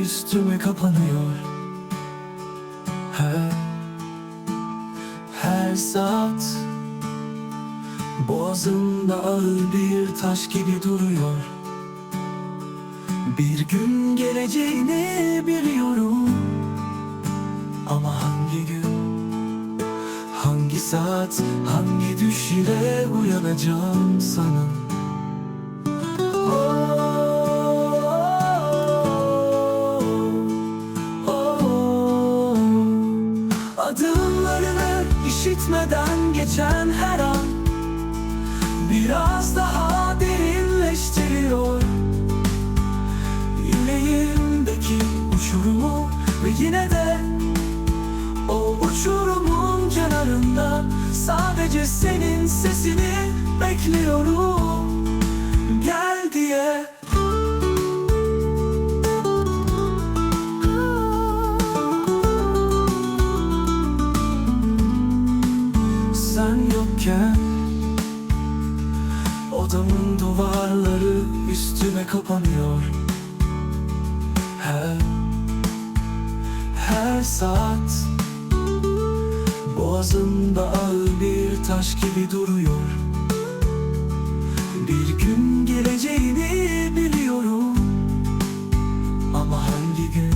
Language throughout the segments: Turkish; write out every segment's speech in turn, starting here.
üstüme kapanıyor. Her, her saat Boğazımda ağır bir taş gibi duruyor. Bir gün geleceğini biliyorum. Ama hangi gün Hangi saat, hangi düş ile uyanacağım sana işitmeden geçen her an Biraz daha derinleştiriyor. Yüreğimdeki uçurumu ve yine de O uçurumun kenarında Sadece senin sesini bekliyorum Yokken Odamın duvarları üstüme kapanıyor. Her Her saat Boğazımda ağır bir taş gibi duruyor. Bir gün geleceğini biliyorum. Ama hangi gün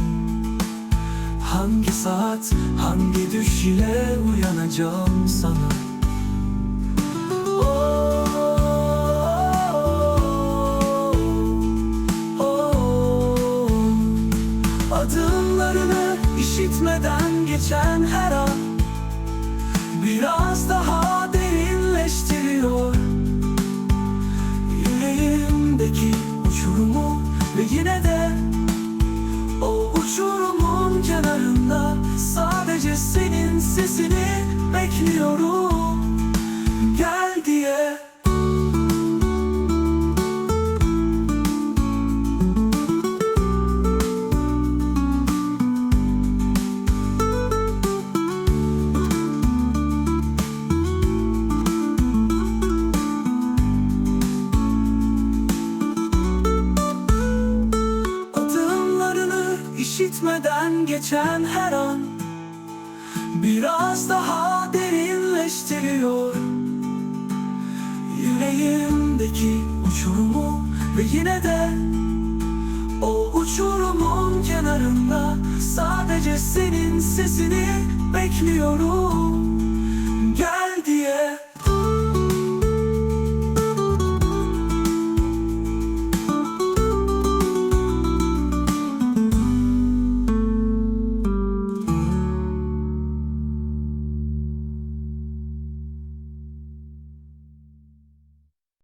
Hangi saat, hangi düş ile uyanacağım sana işitmeden geçen her an Biraz daha derinleştiriyor. Yüreğimdeki uçurumu ve yine de O uçurumun kenarında Sadece senin sesini bekliyorum işitmeden geçen her an Biraz daha derinleştiriyor. Yüreğimdeki uçurumu ve yine de O uçurumun kenarında Sadece senin sesini bekliyorum